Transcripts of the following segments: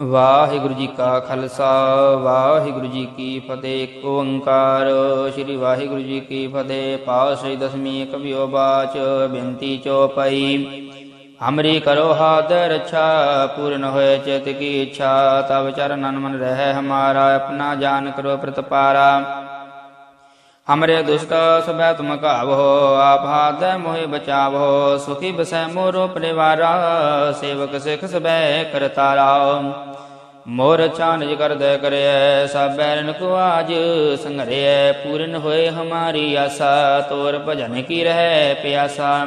ਵਾਹਿਗੁਰੂ ਜੀ ਕਾ ਖਾਲਸਾ, ਵਾਹਿਗੁਰੂ ਜੀ ਕੀ ਫਤਿਹ। ਓੰਕਾਰ, ਸ੍ਰੀ ਵਾਹਿਗੁਰੂ ਜੀ ਕੀ ਫਤਿਹ। ਪਾਸ਼ੇ ਦਸਮੀ ਕਵਿਓ ਬਾਚ, ਬੇਨਤੀ ਚੋਪਈ ਹਮਰੀ ਕਰੋ ਹਾਥ ਰੱਛਾ, ਪੂਰਨ ਹੋਏ ਚਿਤ ਕੀ ਇੱਛਾ। ਤਬ ਚਰਨਨ ਮਨ ਰਹਿ ਹਮਾਰਾ, ਆਪਣਾ ਜਾਨ ਕਰੋ ਪ੍ਰਤਪਾਰਾ। ਹਮਰੇ ਦੁਸ਼ਟ ਸਭੈ ਤੁਮ ਕਾਵੋ ਆਪ ਹਾਥ ਮੋਹਿ ਬਚਾਵੋ ਸੁਖੀ ਬਸੈ ਮੋਰੋ ਪਰਿਵਾਰਾ ਸੇਵਕ ਸਿਖ ਸਭੈ ਮੋਰ ਛਾਨਜ ਕਰਦੈ ਕਰਿਐ ਸਭ ਕੋ ਆਜ ਸੰਘਰਿਐ ਪੂਰਨ ਹੋਏ ਹਮਾਰੀ ਆਸਾ ਤੋਰ ਭਜਨ ਕੀ ਰਹਿ ਪਿਆਸਾ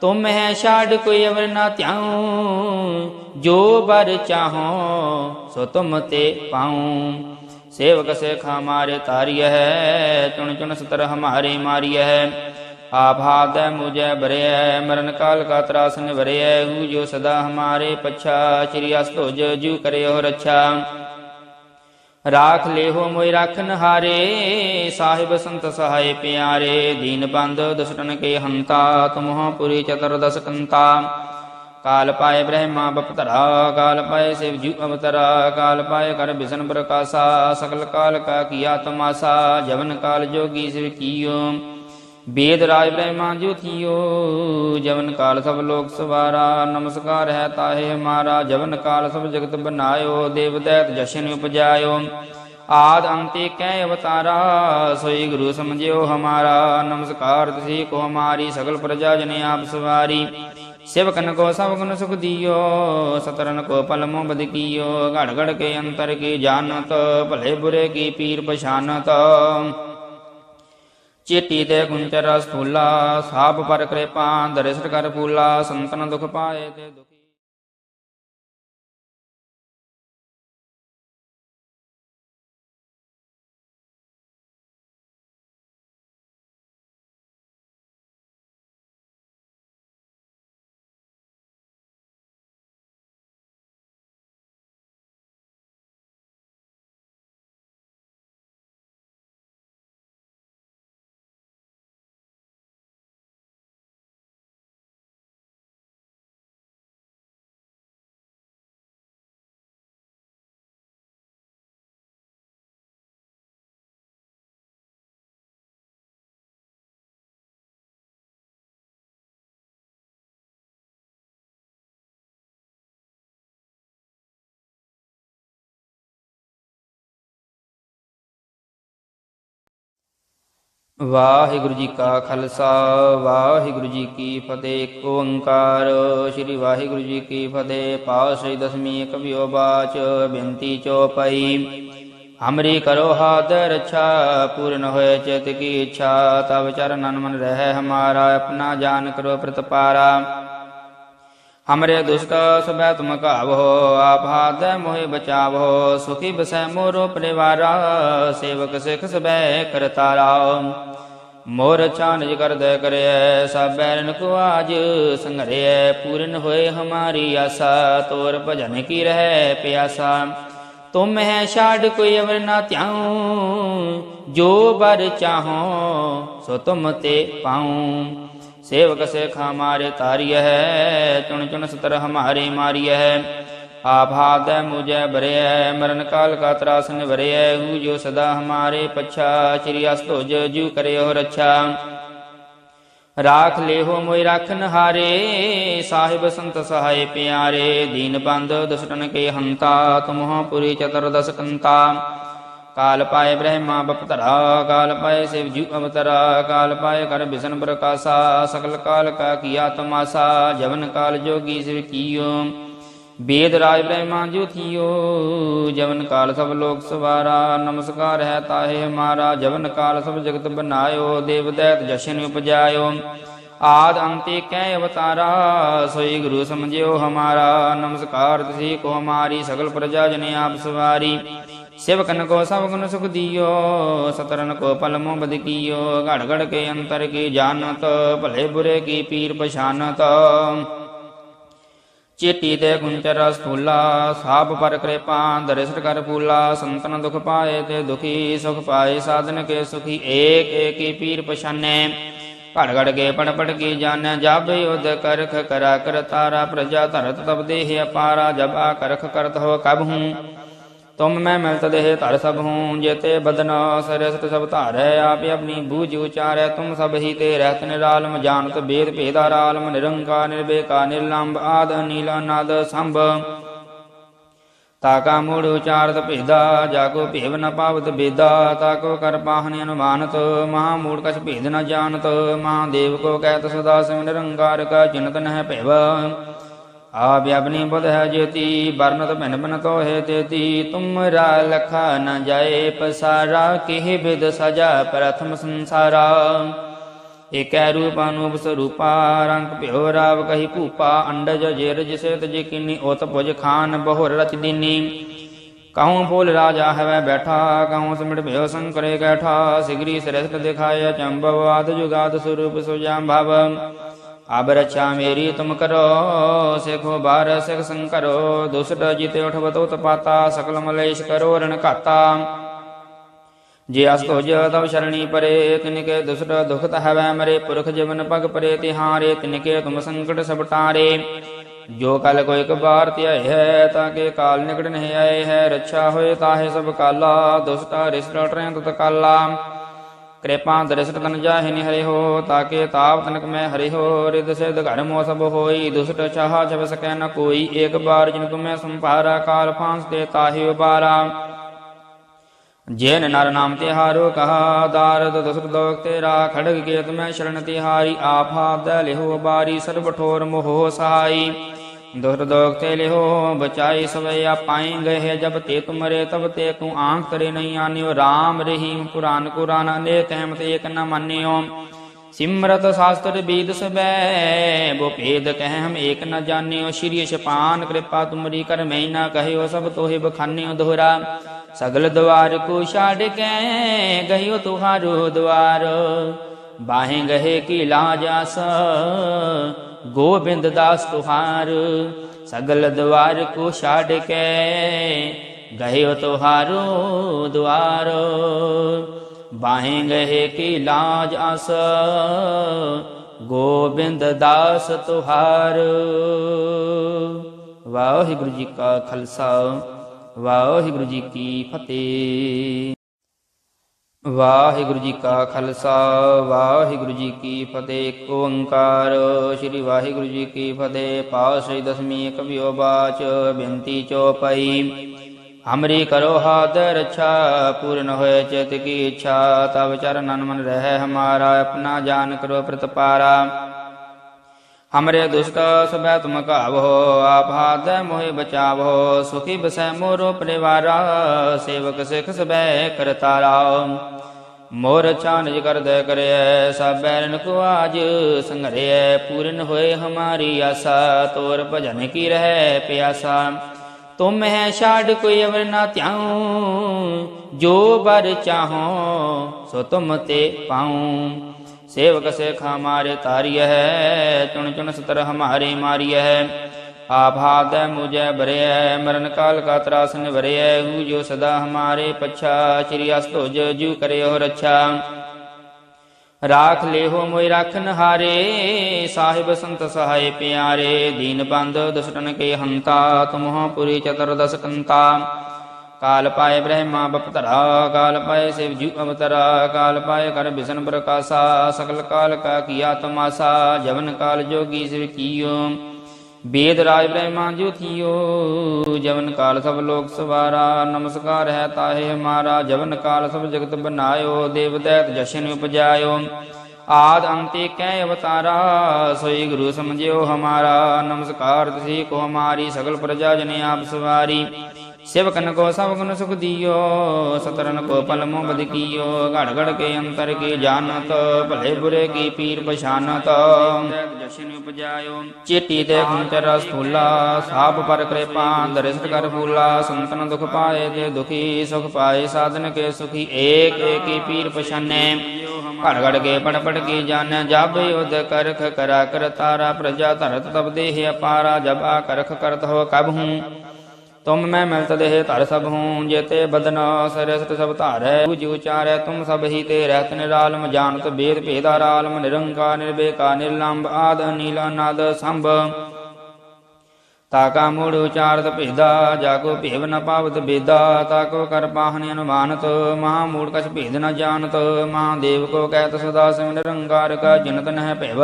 ਤੁਮ ਹੈ ਛਾੜ ਕੋਈ ਅਵਰ ਨਾ ਧਿਆਉ ਜੋ ਬਰ ਚਾਹੋ ਸੋ ਤੁਮ ਤੇ ਪਾਉ ਸੇਵਕ ਸੇਖ ਮਾਰੇ ਤਾਰਿਯ ਹੈ, ਚੁਣ ਚੁਣ ਸਤਰ ਹਮਾਰੇ ਮਾਰਿਯ ਹੈ। ਆਭਾਦੈ ਮੁਝੈ ਬਰਿਐ ਮਰਨ ਕਾਲ ਕਾ ਤਰਾਸ ਨਿਵਰਿਐ, ਹੂ ਜੋ ਸਦਾ ਹਮਾਰੇ ਪਛਾ, ਚਿਰਿ ਅਸਤੋਜ ਜੂ ਕਰਿਓ ਰੱਛਾ। ਰਾਖ ਲੇਹੋ ਮੋਇ ਰਾਖਨ ਹਾਰੇ ਸਾਹਿਬ ਸੰਤ ਸਹਾਇ ਪਿਆਰੇ, ਦੀਨ ਬੰਦ ਦੁਸ਼ਟਨ ਕੇ ਹੰਤਾ, ਤੁਮਹੁ ਪੁਰੀ ਚਤੁਰ ਦਸ ਕੰਤਾ ਕਾਲ ਪਾਏ ਬ੍ਰਹਮਾ ਬਪਤਰਾ, ਕਾਲ ਪਾਏ ਸਿਵ ਜੂ ਅਵਤਰਾ, ਕਾਲ ਪਾਏ ਕਰ ਬਿਸ਼ਨ ਪ੍ਰਕਾਸ਼ਾ, ਸਕਲ ਕਾਲ ਕਾ ਕੀਆ ਤਮਾਸਾ ਜਵਨ ਕਾਲ ਜੋਗੀ ਸਿਵ ਕੀਓ। ਬੇਦ ਰਾਜ ਬ੍ਰਹਮਾ ਜੋ ਥੀਓ, ਜਵਨ ਕਾਲ ਸਭ ਲੋਕ ਸਵਾਰਾ, ਨਮਸਕਾਰ ਹੈ ਤਾਹੇ ਹਮਾਰਾ, ਜਵਨ ਕਾਲ ਸਭ ਜਗਤ ਬਨਾਇਓ ਦੇਵ ਦੈਤ ਜਸ਼ਨ ਉਪਜਾਇਓ। ਆਦ ਅੰਤੇ ਕਹਿ ਅਵਤਾਰਾ, ਸੋਈ ਗੁਰੂ ਸਮਝਿਓ ਹਮਾਰਾ, ਨਮਸਕਾਰ ਤੁਸੀਂ ਕੋ ਹਮਾਰੀ ਸਗਲ ਪ੍ਰਜਾ ਜਨ ਆਪ ਸਵਾਰੀ। सेवकन को सब गुण सुख दियो सतरन को पल मोह बद कियो घड़ घड़ के अंतर की जानत भले बुरे की पीर पछानत ਚੇਟੀ ਤੇ ਗੁੰਚਰ ਸਥੂਲਾ ਸਾਪ ਪਰ ਕਿਰਪਾ ਦਰਿਸ਼ਟ ਕਰ ਫੂਲਾ ਸੰਤਨ ਦੁਖ ਪਾਏ ਤੇ ਦੁਖੀ ਵਾਹਿਗੁਰੂ ਜੀ ਕਾ ਖਾਲਸਾ, ਵਾਹਿਗੁਰੂ ਜੀ ਕੀ ਫਤਿਹ ਏਕ ਓੰਕਾਰ। ਸ੍ਰੀ ਵਾਹਿਗੁਰੂ ਜੀ ਕੀ ਫਤਿਹ ਪਾਸ਼ੇ ਦਸਮੀ ਕਵਿਓ ਬਾਚ, ਬੇਨਤੀ ਚੋਪਈ। ਹਮਰੀ ਕਰੋ ਹਾਥ, ਰੱਛਾ, ਪੂਰਨ ਹੋਏ ਚਿਤ ਕੀ ਇੱਛਾ ਤਬ ਚਰਨਨ ਮਨ ਰਹਿ ਹਮਾਰਾ, ਆਪਣਾ ਜਾਨ ਕਰੋ ਪ੍ਰਤਪਾਰਾ। ਹਮਰੇ ਦੁਸ਼ਟ ਸਭੈ ਤੁਮ ਕਾਵੋ ਆਪ ਹਾਥ ਮੋਹਿ ਬਚਾਵੋ ਸੁਖੀ ਬਸੈ ਮੋਰੋ ਪਰਿਵਾਰਾ ਸੇਵਕ ਸਿਖ ਸਭੈ ਕਰਤਾਰਾ ਮੋਰ ਛਾਨਜ ਕਰਦੈ ਕਰਿਐ ਸਭ ਬੈਰਨ ਕੋ ਆਜ ਸੰਘਰਿਐ ਪੂਰਨ ਹੋਏ ਹਮਾਰੀ ਆਸਾ ਤੋਰ ਭਜਨ ਕੀ ਰਹਿ ਪਿਆਸਾ ਤੁਮ ਹੈ ਛਾੜ ਕੋਈ ਅਵਰ ਨਾ ਧਿਆਉ ਜੋ ਬਰ ਚਾਹੋ ਸੋ ਤੁਮ ਤੇ ਪਾਉ ਸੇਵਕ ਸੇਖ ਮਾਰੇ ਤਾਰਿਯ ਹੈ ਚੁਣ ਚੁਣ ਸਤਰ ਹਮਾਰੇ ਮਾਰਿਯ ਹੈ ਆਭਾਦੈ ਮੁਝੈ ਬਰਿਐ ਮਰਨ ਕਾਲ ਕਾ ਤਰਾਸ ਨਿਵਰਿਐ। ਹੂ ਜੋ ਸਦਾ ਹਮਾਰੇ ਪਛਾ, ਚਿਰਿ ਅਸਤੋਜ ਜੂ ਕਰਿਓ ਰੱਛਾ। ਰਾਖ ਲਿਹੋ ਮੋਇ ਰਾਖਨ ਹਾਰੇ ਸਾਹਿਬ ਸੰਤ ਸਹਾਇ ਪਿਆਰੇ। ਦੀਨ ਬੰਦ ਦੁਸ਼ਟਨ ਕੇ ਹੰਤਾ, ਤੁਮਹੁ ਪੁਰੀ ਚਤੁਰ ਦਸ ਕੰਤਾ ਕਾਲ ਪਾਏ ਬ੍ਰਹਮਾ ਬਪਤਰਾ, ਕਾਲ ਪਾਏ ਸਿਵ ਜੂ ਅਵਤਰਾ, ਕਾਲ ਪਾਏ ਕਰ ਬਿਸ਼ਨ ਪ੍ਰਕਾਸ਼ਾ, ਸਕਲ ਕਾਲ ਕਾ ਕੀਆ ਤਮਾਸਾ, ਜਵਨ ਕਾਲ ਜੋਗੀ ਸਿਵ ਕੀਓ। ਬੇਦ ਰਾਜ ਬ੍ਰਹਮਾ ਜੋ ਥੀਓ, ਜਵਨ ਕਾਲ ਸਭ ਲੋਕ ਸਵਾਰਾ, ਨਮਸਕਾਰ ਹੈ ਤਾਹੇ ਹਮਾਰਾ, ਜਵਨ ਕਾਲ ਸਭ ਜਗਤ ਬਨਾਇਓ, ਦੇਵ ਦੈਤ ਜਸ਼ਨ ਉਪਜਾਇਓ। ਆਦ ਅੰਤੇ ਕਹਿ ਅਵਤਾਰਾ, ਸੋਈ ਗੁਰੂ ਸਮਝਿਓ ਹਮਾਰਾ, ਨਮਸਕਾਰ ਤੁਸੀਂ ਕੋ ਹਮਾਰੀ ਸਗਲ ਪ੍ਰਜਾ ਜਨ ਆਪ ਸਵਾਰੀ। सेवकन को सब गुण सुख दियो सतरन को पल मोह बद कियो घड़ घड़ के अंतर की जानत भले बुरे की पीर पछानत ਚੇਟੀ ਤੇ ਗੁੰਚਰ ਸਥੂਲਾ ਸਾਪ ਪਰ ਕਿਰਪਾ ਦਰਿਸ਼ਟ ਕਰ ਫੂਲਾ ਸੰਤਨ ਦੁਖ ਪਾਏ ਤੇ ਦੁਖੀ ਸੁਖ ਪਾਏ ਸਾਧਨ ਕੇ ਸੁਖੀ ਏਕ ਏਕੀ ਪੀਰ ਪਛਾਨੈ ਘੜ ਘੜ ਕੇ ਪੜ ਪੜ ਕੀ ਜਾਣੈ ਜਬ ਯੁਧ ਕਰਖ ਕਰਾ ਕਰ ਤਾਰਾ ਪ੍ਰਜਾ ਧਰਤ ਤਬ ਦੇਹ ਅਪਾਰਾ ਜਬ ਆ ਕਰਖ ਕਰਤ ਹੋ ਕਬ ਹੂੰ ਤੁਮ ਮੈਂ ਮਿਲਤ ਦੇਹ ਧਰ ਸਭ ਹੂੰ, ਜੇਤੇ ਬਦਨਾ ਸਰਸਤ ਸਭ ਧਾਰੈ, ਆਪੇ ਆਪਣੀ ਬੂਝ ਉਚਾਰੈ, ਤੁਮ ਸਭ ਹੀ ਤੇ ਰਹਿਤ ਨਿਰਾਲਮ, ਜਾਣਤ ਬੇਦ ਭੇਦਾਰਾਲਮ ਨਿਰੰਕਾਰ ਨਿਰਬੇਕਾ ਨਿਰਲੰਬ ਆਦ ਨੀਲ ਨਾਦ ਸੰਭ। ਤਾਕਾ ਮੂੜ ਉਚਾਰਤ ਭੇਦਾ ਜਾਕੋ ਭੇਵ ਨ ਪਾਵਤ ਬੇਦਾ ਤਾਕੋ ਕਰ ਪਾਹਨ ਅਨੁਮਾਨਤ, ਮਹਾ ਮੂੜ ਕਛ ਭੇਦ ਨ ਜਾਣਤ, ਮਹਾਦੇਵ ਕੋ ਕਹਿਤ ਸਦਾ ਸਿਵ ਨਿਰੰਕਾਰ ਕਾ ਚਿੰਤ ਨ ਹੈ ਭੇਵ। ਆਪ ਬੁਧ ਹੈ ਜੇਤੀ ਬਰਨਤ ਭਿਨ ਭਿਨ ਤੋ ਤੇਤੀ। ਤੁਮਰਾ ਲਖਾ ਨ ਜਾਏ ਪਸਾਰਾ, ਕਿਹ ਬਿਦ ਸਜਾ ਪ੍ਰਥਮ ਸੰਸਾਰਾ। ਏਕੈ ਰੂਪ ਅਨੂਪ ਸਰੂਪਾ, ਰੰਗ ਭਿਓ ਰਾਵ ਕਹੀ ਭੂਪਾ, ਅੰਡਜ ਜੇਰ ਜਿਸੇ ਤਜ ਕਿਨੀ, ਉਤ ਭੁਜ ਖਾਨ ਬਹੁਰ ਰਚ ਦੀਨੀ। ਕਹੂੰ ਫੂਲ ਰਾਜਾ ਹਵੈ ਬੈਠਾ, ਕਹੂੰ ਸਿਮਟ ਭਿਓ ਸੰਕਰੇ ਕੈਠਾ। ਸਿਗਰੀ ਸਰਸਤ ਦਿਖਾਇਆ ਚੰਬਵ, ਆਦ ਜੁਗਾਦ ਸਰੂਪ ਸੁਜਾਮ ਭਵ ਅਬ ਰਛਾ ਮੇਰੀ ਤੁਮ ਕਰੋ, ਸਿਖੋ ਬਾਰ ਸਿਖ ਸੰਕਰੋ, ਦੁਸਟ ਜਿਤੇ ਉਠਵਤ ਉਤਪਾਤਾ ਸਕਲ ਮਲੇਸ਼ ਕਰੋ ਰਣ ਘਾਤਾ। ਜੇ ਅਸ ਤੁਜ ਤਵ ਸ਼ਰਣੀ ਪਰੇ, ਤਿਨਕੇ ਦੁਸਟ ਦੁਖਤ ਹਵੈ ਮਰੇ, ਪੁਰਖ ਜੀਵਨ ਪਗ ਪਰੇ ਤਿਹਾਰੇ, ਤਿਨਕੇ ਤੁਮ ਸੰਕਟ ਸਭ ਟਾਰੇ। ਜੋ ਕਲ ਕੋ ਇੱਕ ਬਾਰ ਧਿਆਏ ਹੈ, ਤਾਂ ਕੇ ਕਾਲ ਨਿਕਟ ਨਹੀਂ ਆਏ ਹੈ, ਰੱਛਾ ਹੋਏ ਤਾਹੇ ਸਭ ਕਾਲਾ, ਦੁਸਟਾ ਰਿਸਟ ਟਰੈ ਤਤ ਕਾਲਾ ਕਿਰਪਾ ਦਰਿਸ਼ਟ ਤਨ ਜਾਹਿ ਨੀ ਹੋ ਤਾਕੇ ਤਾਪ ਤਨਕ ਮੈਂ ਹਰਿ ਹੋ ਰਿਦ ਸਿਧ ਘਰ ਮੋ ਸਭ ਹੋਈ, ਦੁਸਟ ਚਾਹ ਜਬ ਸਕੈ ਨ ਕੋਈ, ਏਕ ਬਾਰ ਜਿਨ ਤੁਮੈ ਸੰਭਾਰਾ, ਕਾਲ ਫਾਂਸ ਤੇ ਤਾਹੇ ਉਬਾਰਾ। ਜੇਨ ਨਰ ਨਾਮ ਤਿਹਾਰੋ ਕਹਾ, ਦਾਰਦ ਦਸਰ ਦੋਖ ਤੇਰਾ, ਖੜਗ ਕੇ ਤੁਮੈ ਸ਼ਰਨ ਤਿਹਾਰੀ ਆਫਾ ਦੈ ਲਿਹੋ ਬਾਰੀ, ਸਰਬ ਠੋਰ ਮੋਹ ਸਹਾਈ। ਦੁਹਰ ਦੋਖ ਤੇ ਲਿਹੋ, ਬਚਾਈ ਸਵੈ ਪਾਈ ਗਏ ਜਬ ਤੇ ਤੁਮਰੇ ਤਬ ਤੇ ਤੂੰ ਆਂਖ ਕਰੇ ਨਹੀਂ ਆਨਿਓ। RAM ਰਹੀਮ ਪੁਰਾਨ ਕੁਰਾਨ ਅਨੇਕ ਅਹਿਮਤ ਏਕ ਨ ਮੰਨਿਓ। ਸਿਮਰਤ ਸ਼ਾਸਤਰ ਬੀਦ ਸਬੈ, ਬੋ ਭੇਦ ਕਹਿ ਹਮ ਏਕ ਨ ਜਾਣਿਓ। ਸ਼੍ਰੀ ਸ਼ਪਾਨ ਕਿਰਪਾ ਤੁਮਰੀ ਕਰ ਮੈਂ ਨਾ ਕਹਿਓ, ਸਭ ਤੋਹਿ ਬਖਾਨਿਓ ਦੋਹਰਾ। ਸਗਲ ਦਵਾਰ ਕੋ ਛਾੜ ਕੇ ਗਇਓ ਤੁਹਾਰੋ ਦਵਾਰ। ਬਾਹੇ ਗਏ ਕੀ ਲਾਜਾਸ ਗੋਬਿੰਦ ਦਾਸ ਤੁਹਾਰ, ਸਗਲ ਦਵਾਰ ਕੋ ਛਾੜ ਕੇ ਗਇਓ ਤੁਹਾਰੋ ਦਵਾਰ ਬਾਹੇ ਗਏ ਕੀ ਲਾਜ ਆਸ, ਗੋਬਿੰਦ ਦਾਸ ਤੁਹਾਰ। ਵਾਹਿਗੁਰੂ ਜੀ ਕਾ ਖਾਲਸਾ, ਵਾਹਿਗੁਰੂ ਜੀ ਕੀ ਫਤਿਹ। ਵਾਹਿਗੁਰੂ ਜੀ ਕਾ ਖਾਲਸਾ, ਵਾਹਿਗੁਰੂ ਜੀ ਕੀ ਫਤਿਹ। ਏਕ ਓੰਕਾਰ, ਸ੍ਰੀ ਵਾਹਿਗੁਰੂ ਜੀ ਕੀ ਫਤਿਹ। ਪਾਸ਼ੇ ਦਸਮੀ ਕਵਿਓ ਬਾਚ ਬੇਨਤੀ ਚੋਪਈ ਹਮਰੀ ਕਰੋ ਹਾਦ ਰਛਾ ਪੂਰਨ ਹੋਏ ਚਿਤ ਕੀ ਇੱਛਾ। ਤਬ ਚਰਨਨ ਮਨ ਰਹਿ ਹਮਾਰਾ, ਆਪਣਾ ਜਾਨ ਕਰੋ ਪ੍ਰਤਪਾਰਾ ਹਮਰੇ ਦੁਸ਼ਟ ਸਭੈ ਤੁਮ ਕਾਵੋ ਆਪ ਹਾਥ ਮੋਹਿ ਬਚਾਵੋ। ਸੁਖੀ ਬਸੈ ਮੋਰੋ ਪਰਿਵਾਰਾ, ਸੇਵਕ ਸਿਖ ਸਭੈ ਕਰਤਾਰਾ। ਮੋਰ ਛਾਨਜ ਕਰਦੈ ਕਰਿਐ ਸਭ ਬੈਰਨ ਆਜ ਸੰਘਰਿਐ, ਪੂਰਨ ਹੋਏ ਹਮਾਰੀ ਆਸਾ, ਤੋਰ ਭਜਨ ਕੀ ਰਹਿ ਪਿਆਸਾ। ਤੁਮ ਹੈ ਛਾੜ ਕੋਈ ਅਵਰ ਨਾ ਧਿਆਉ, ਜੋ ਬਰ ਚਾਹੋ ਸੋ ਤੁਮ ਤੇ ਪਾਉ। ਸੇਵਕ ਸੇਖ ਹਮਾਰੇ ਤਾਰਿਯ ਹੈ ਚੁਣ ਚੁਣ ਸਤਰ ਹਮਾਰੇ ਮਾਰਿਯ ਹੈ ਆਪ ਹਾਦੈ ਮੁਝੈ ਬਰਿਐ, ਮਰਨ ਕਾਲ ਕਾ ਤਰਾਸ ਨਿਵਰਿਐ, ਹੂ ਜੋ ਸਦਾ ਹਮਾਰੇ ਪਛਾ, ਸ੍ਰੀ ਅਸਤੋਜ ਜੂ ਕਰਿਓ ਰਾਖ ਲੇਹੋ ਮੋਇ ਰਾਖਨ ਹਾਰੇ ਸਾਹਿਬ ਸੰਤ ਸਹਾਇ ਪਿਆਰੇ, ਦੀਨ ਬੰਦ ਦੁਸ਼ਟਨ ਕੇ ਹੰਤਾ ਤੁਮਹੁ ਪੁਰੀ ਚਤੁਰਦਸ ਕੰਤਾ। ਕਾਲ ਪਾਏ ਬ੍ਰਹਮਾ ਬਪਤਰਾ ਕਾਲ ਪਾਏ ਸਿਵ ਜੂ ਅਵਤਰਾ, ਕਾਲ ਪਾਏ ਕਰ ਬਿਸ਼ਨ ਪ੍ਰਕਾਸ਼ਾ, ਸਕਲ ਕਾਲ ਕਾ ਕੀਆ ਤਮਾਸਾ, ਜਵਨ ਕਾਲ ਜੋਗੀ ਸਿਵ ਕੀਓ। ਬੇਦ ਰਾਜ ਬ੍ਰਹਮਾ ਜੋ ਥੀਓ, ਜਵਨ ਕਾਲ ਸਭ ਲੋਕ ਸਵਾਰਾ, ਨਮਸਕਾਰ ਹੈ ਤਾਹੇ ਹਮਾਰਾ, ਜਵਨ ਕਾਲ ਸਭ ਜਗਤ ਬਨਾਇਓ, ਦੇਵ ਦੈਤ ਜਸ਼ਨ ਉਪਜਾਇਓ। ਆਦ ਅੰਤੇ ਕੈ ਅਵਤਾਰਾ, ਸੋਈ ਗੁਰੂ ਸਮਝਿਓ ਹਮਾਰਾ, ਨਮਸਕਾਰ ਤੁਸੀਂ ਕੋ ਹਮਾਰੀ ਸਗਲ ਪ੍ਰਜਾ ਜਨ ਆਪ ਸਵਾਰੀ। सेवकन को सब गुण सुख दियो सतरन को पल मोबद कियो घड़ घड़ के अंतर के जानत भले बुरे की पीर पछानत जशन उपजायो चेटी ते कुंचर स्थूला साप पर कृपा दरिष्ट कर फूला संतन दुख पाए ते दुखी सुख पाए साधन के सुखी एक एक ही पीर पछाने घड़ घड़ के पड़ पड़ की जान जब युद्ध करख करा कर तारा प्रजा धरत तब देह अपारा जब आ करख करत हो कब हूँ ਤੁਮ ਮੈਂ ਮਿਲਤ ਦੇਹ ਧਰ ਸਭ ਹੂੰ, ਜੇਤੇ ਬਦਨ ਸਰਸਤ ਸਭ ਧਾਰੈ। ਜੀ ਉਚਾਰੈ ਤੁਮ ਸਭ ਹੀ ਤੇ ਰਹਿਤ ਨਿਰਾਲਮ, ਜਾਣਤ ਬੇਦ ਭੇਦਾ ਰਾਲਮ ਨਿਰੰਕਾਰ ਨਿਰਬੇਕਾ ਨਿਰਲੰਭ ਆਦ ਅਨੀਲ ਅਨਾਦ ਸੰਭ। ਤਾਕਾ ਮੂੜ ਉਚਾਰਤ ਭੇਦਾ ਜਾਕੋ ਭੇਵ ਨ ਪਾਵਤ ਬੇਦਾ, ਤਾਕੋ ਕਰ ਪਾਹਨ ਅਨੁਮਾਨਤ, ਮਹਾ ਮੂੜ ਕਛ ਭੇਦ ਨ ਜਾਣਤ, ਮਹਾਦੇਵ ਕੋ ਕਹਿਤ ਸਦਾ ਸਿਵ ਨਿਰੰਕਾਰ ਕਾ ਜਨਤ ਨਹਿ ਭੇਵ।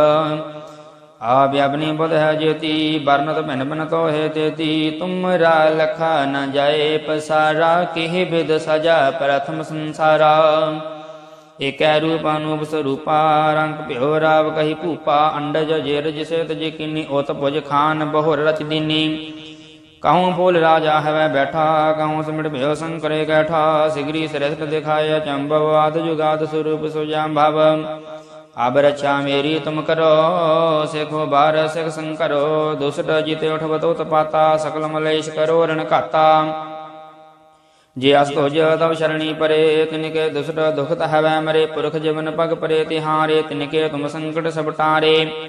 ਆਪ ਆਪਣੀ ਬੁਧ ਹੈ ਜੇਤੀ ਬਰਨਤ ਭਿਨ ਭਿਨ ਤੋ ਤੇਤੀ। ਤੁਮਰਾ ਲਖਾ ਨ ਜਾਏ ਪਸਾਰਾ, ਕਿਹ ਬਿਦ ਸਜਾ ਪ੍ਰਥਮ ਸੰਸਾਰਾ। ਏਕੈ ਰੂਪ ਅਨੂਪ ਸਰੂਪਾ, ਰੰਗ ਭਿਓ ਰਾਵ ਕਹੀ ਭੂਪਾ, ਅੰਡਜ ਜੇਰ ਜਿਸੇ ਤਜ ਕਿਨੀ, ਉਤ ਭੁਜ ਖਾਨ ਬਹੁਰ ਰਚ ਦੀਨੀ। ਕਹੂੰ ਫੂਲ ਰਾਜਾ ਹਵੈ ਬੈਠਾ, ਕਹੂੰ ਸਿਮਟ ਭਿਓ ਸੰਕਰੇ ਕੈਠਾ। ਸਿਗਰੀ ਸਰਸਤ ਦਿਖਾਇਆ ਚੰਬਵ, ਆਦ ਜੁਗਾਦ ਸਰੂਪ ਸੁਜਾਮ ਭਵ ਅਬ ਰਛਾ ਮੇਰੀ ਤੁਮ ਕਰੋ, ਸਿਖੋ ਬਾਰ ਸਿਖ ਸੰਕਰੋ, ਦੁਸਟ ਜਿਤੇ ਉਠਵਤੋ ਤਪਾਤਾ, ਸਕਲ ਮਲੇਸ਼ ਕਰੋ ਰਣ ਘਾਤਾ। ਜੇ ਅਸ ਤੁਜ ਤਵ ਸ਼ਰਣੀ ਪਰੇ, ਤਿਨਕੇ ਦੁਸਟ ਦੁਖਤ ਹਵੈ ਮਰੇ, ਪੁਰਖ ਜੀਵਨ ਪਗ ਪਰੇ ਤਿਹਾਰੇ, ਤਿਨਕੇ ਤੁਮ ਸੰਕਟ ਸਭ ਟਾਰੇ।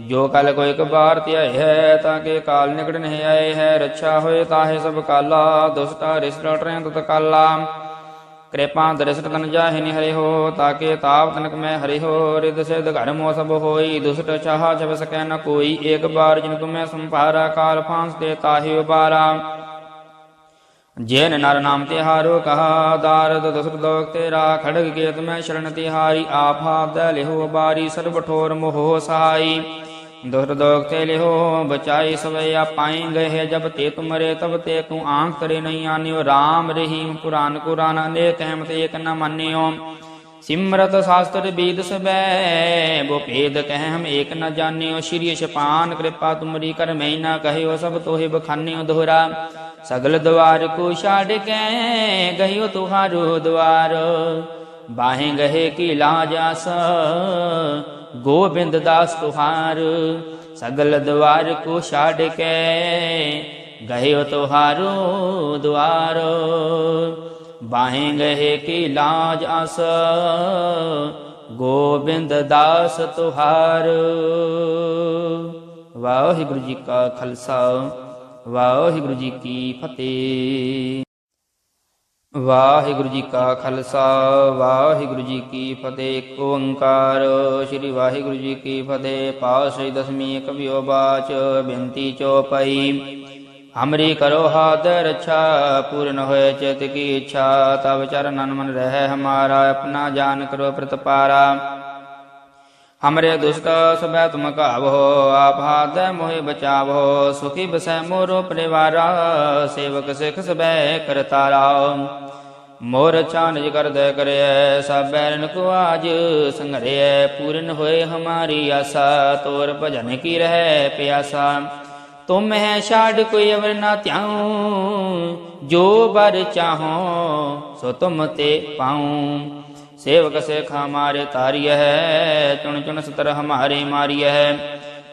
ਜੋ ਕਲ ਕੋ ਇੱਕ ਬਾਰ ਧਿਆਏ ਹੈ, ਤਾਂ ਕੇ ਕਾਲ ਨਿਕਟ ਨਹੀਂ ਆਏ ਹੈ, ਰੱਛਾ ਹੋਏ ਤਾਹੇ ਸਭ ਕਾਲਾ, ਦੁਸਟਾ ਰਿਸਟ ਟਰੈ ਤਤ ਕਾਲਾ। ਕਿਰਪਾ ਦਰਿਸ਼ਟ ਤਨ ਜਾਹਿ ਨਿ ਹੋ ਤਾਕੇ ਤਾਪ ਤਨਕ ਮੈਂ ਹਰਿ ਹੋ ਰਿਦ ਸਿਧ ਘਰ ਮੋ ਸਭ ਹੋਈ, ਦੁਸਟ ਚਾਹ ਛਬ ਸਕੈ ਨ ਕੋਈ, ਏਕ ਬਾਰ ਜਿਨ ਤੁਮੈ ਸੰਭਾਰਾ, ਕਾਲ ਫਾਂਸ ਤੇ ਤਾਹੇ ਉਬਾਰਾ। ਜੇਨ ਨਰ ਨਾਮ ਤਿਹਾਰੋ ਕਹਾ, ਦਾਰਦ ਦਸਰ ਦੋਖ ਤੇਰਾ, ਖੜਗ ਕੇਤ ਮੈਂ ਸ਼ਰਨ ਤਿਹਾਰੀ, ਆਪ ਹਾਪ ਦੈ ਲਿਹੋ ਬਾਰੀ, ਸਰਬ ਠੋਰ ਮੋਹ ਸਹਾਈ। ਦੁਹਰ ਦੋਖ ਤੇ ਲਿਹੋ ਬਚਾਈ ਸਵੇ ਆਪਾਈ ਗਏ ਜਬ ਤੇ ਤੁਮਰੇ, ਤਬ ਤੇ ਤੂੰ ਆਂਖ ਕਰੇ ਨਹੀਂ ਆਨਿਓ। RAM ਰਹੀਮ ਪੁਰਾਨ ਕੁਰਾਨ ਅਨੇਕ ਹਮਤ ਏਕ ਨ ਮੰਨਿਓ। ਸਿਮਰਤ ਸ਼ਾਸਤਰ ਬੀਦ ਸਬੈ, ਬੋ ਕਹਿ ਹਮ ਏਕ ਨ ਜਾਣਿਓ। ਸ਼੍ਰੀ ਸ਼ਪਾਨ ਕਿਰਪਾ ਤੁਮਰੀ ਕਰ ਮੈਂ ਨਾ ਕਹਿਓ, ਸਭ ਤੋਹਿ ਬਖਾਨਿਓ ਦੋਹਰਾ। ਸਗਲ ਦਵਾਰ ਕੋ ਛਾੜ ਕੇ ਗਇਓ ਤੁਹਾਰੋ ਦਵਾਰ। ਬਾਹੇ ਗਏ ਕੀ ਲਾਜ ਆਸ ਗੋਬਿੰਦ ਦਾਸ ਤੁਹਾਰ, ਸਗਲ ਦਵਾਰ ਕੋ ਛਾੜ ਕੇ ਗਇਓ ਤੁਹਾਰੋ ਦਵਾਰ ਬਾਹੇ ਗਏ ਕੀ ਲਾਜ ਆਸ, ਗੋਬਿੰਦ ਦਾਸ ਤੁਹਾਰ। ਵਾਹਿਗੁਰੂ ਜੀ ਕਾ ਖਾਲਸਾ, ਵਾਹਿਗੁਰੂ ਜੀ ਕੀ ਫਤਿਹ। ਵਾਹਿਗੁਰੂ ਜੀ ਕਾ ਖਾਲਸਾ, ਵਾਹਿਗੁਰੂ ਜੀ ਕੀ ਫਤਿਹ। ਏਕ ਓੰਕਾਰ, ਸ੍ਰੀ ਵਾਹਿਗੁਰੂ ਜੀ ਕੀ ਫਤਿਹ। ਪਾਸੀ ਦਸਮੀ ਕਵਿਓ ਬਾਚ, ਬੇਨਤੀ ਚੋਪਈ ਹਮਰੀ ਕਰੋ ਹਾਥ ਰੱਛਾ, ਪੂਰਨ ਹੋਏ ਚਿਤ ਕੀ ਇੱਛਾ ਤਬ ਚਰਨਨ ਮਨ ਰਹਿ ਹਮਾਰਾ, ਆਪਣਾ ਜਾਨ ਕਰੋ ਪ੍ਰਤਪਾਰਾ ਹਮਰੇ ਦੁਸ਼ਟ ਸਭੈ ਤੁਮ ਕਾਵੋ ਆਪ ਹਾਥ ਮੋਹਿ ਬਚਾਵੋ, ਸੁਖੀ ਬਸੈ ਮੋਰੋ ਪਰਿਵਾਰਾ, ਸੇਵਕ ਸਿਖ ਸਭੈ ਕਰਤਾਰਾ। ਮੋਰ ਚਾਨਜ ਕਰਦੈ ਕਰਿਐ ਸਭ ਬੈਰਨ ਕੋ ਆਜ ਸੰਘਰਿਐ, ਪੂਰਨ ਹੋਏ ਹਮਾਰੀ ਆਸਾ, ਤੋਰ ਭਜਨ ਕੀ ਰਹਿ ਪਿਆਸਾ। ਤੁਮ ਹੈ ਛਾੜ ਕੋਈ ਅਵਰ ਨਾ ਧਿਆਉ, ਜੋ ਬਰ ਚਾਹੋ ਸੋ ਤੁਮ ਤੇ ਪਾਉ। ਸੇਵਕ ਸੇਖ ਹਮਾਰੇ ਤਾਰਿਯ ਹੈ ਚੁਣ ਚੁਣ ਸਤਰ ਹਮਾਰੇ ਮਾਰਿਯ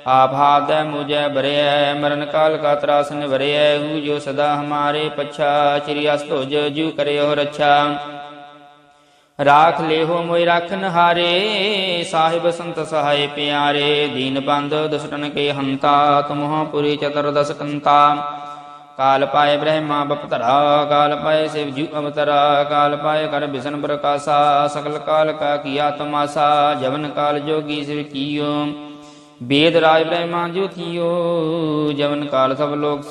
ਹੈ ਆਪ ਹਾਦੈ ਮੁਝੈ ਬਰਿਐ, ਮਰਨ ਕਾਲ ਕਾ ਤਰਾਸ ਨਿਵਰਿਐ, ਹੂ ਜੋ ਸਦਾ ਹਮਾਰੇ ਪਛਾ, ਚਿਰਿ ਅਸਤੋਜ ਜੂ ਰਾਖ ਲੇਹੋ ਮੋਇ ਰਾਖਨ ਹਾਰੇ ਸਾਹਿਬ ਸੰਤ ਸਹਾਇ ਪਿਆਰੇ, ਦੀਨ ਬੰਦ ਦੁਸ਼ਟਨ ਕੇ ਹੰਤਾ ਤੁਮਹੁ ਪੁਰੀ ਚਤੁਰ ਦਸ ਕੰਤਾ। ਕਾਲ ਪਾਏ ਬ੍ਰਹਮਾ ਬਪਤਰਾ ਕਾਲ ਪਾਏ ਸਿਵ ਜੂ ਅਵਤਰਾ, ਕਾਲ ਪਾਏ ਕਰ ਬਿਸ਼ਨ ਪ੍ਰਕਾਸ਼ਾ ਸਕਲ ਕਾਲ ਕਾ ਕੀਆ ਤਮਾਸਾ, ਜਵਨ ਕਾਲ ਜੋਗੀ ਸਿਵ ਕੀਓ। ਬੇਦ ਰਾਜ ਬ੍ਰਹਮਾ ਜੋ ਥੀਓ ਜਵਨ ਕਾਲ ਸਭ ਲੋਕ